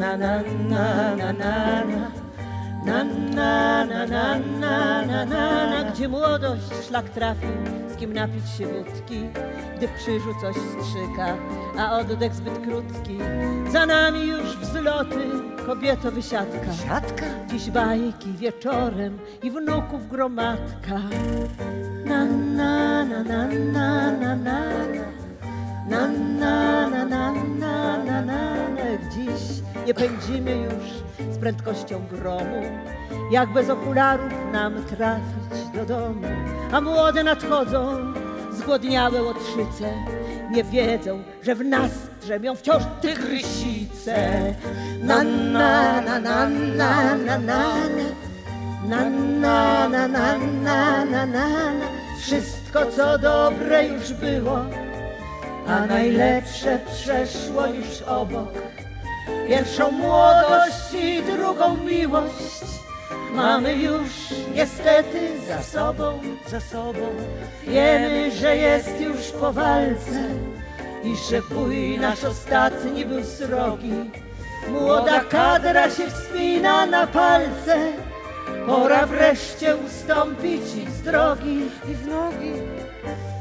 na na na na na na na na na na na na na Gdzie młodość szlak trafił, z kim napić się wódki Gdy w krzyżu coś strzyka, a oddech zbyt krótki Za nami już wzloty, kobieto wysiadka Siatka? Dziś bajki wieczorem i wnuków gromadka. Na na na na na na na na na na nie pędzimy już z prędkością gromu, jak bez okularów nam trafić do domu. A młode nadchodzą, zgłodniałe łotrzyce, nie wiedzą, że w nas drzemią wciąż tygrysice. Na na na na na na na na na na na na na na Wszystko co dobre już było, a najlepsze przeszło już obok. Pierwszą młodość i drugą miłość mamy już niestety za sobą, za sobą. Wiemy, że jest już po walce i że bój nasz ostatni był srogi. Młoda kadra się wspina na palce, pora wreszcie ustąpić ich z drogi i w nogi.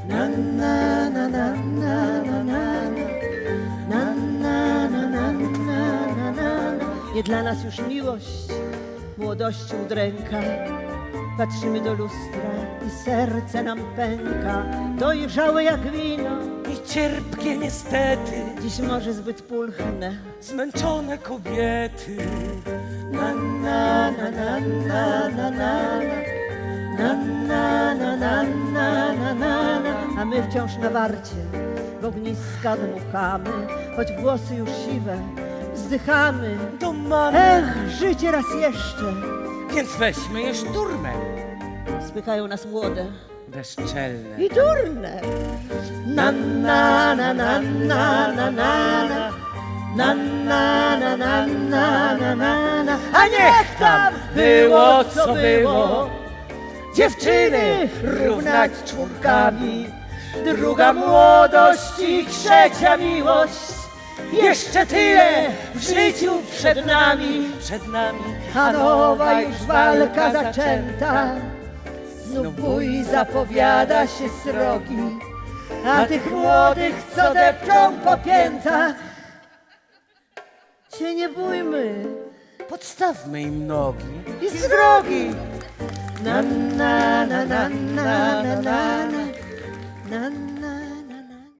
Na na na na na na na Nie dla nas już miłość młodością dręka Patrzymy do lustra i serce nam pęka Dojrzałe jak wino I cierpkie niestety, Dziś może zbyt pulchne zmęczone kobiety. Na na na na na na na na na na na na na na na A my wciąż na warcie w ogniska dmuchamy Choć włosy już siwe wzdychamy. Do mamy. Ech, życie raz jeszcze. Więc weźmy je szturmem. Spychają nas młode. Bezczelne. I durne. Na na na na na na na na. Na na na na na na na na A niech tam było co było Dziewczyny równać czwórkami Druga młodość i trzecia miłość jeszcze tyle w życiu przed nami, przed nami, a nowa już walka zaczęta. Znów bój zapowiada się srogi, a tych młodych, co depczą po piętach. Się nie bójmy Podstawmy im nogi i z drogi. na na na na na na na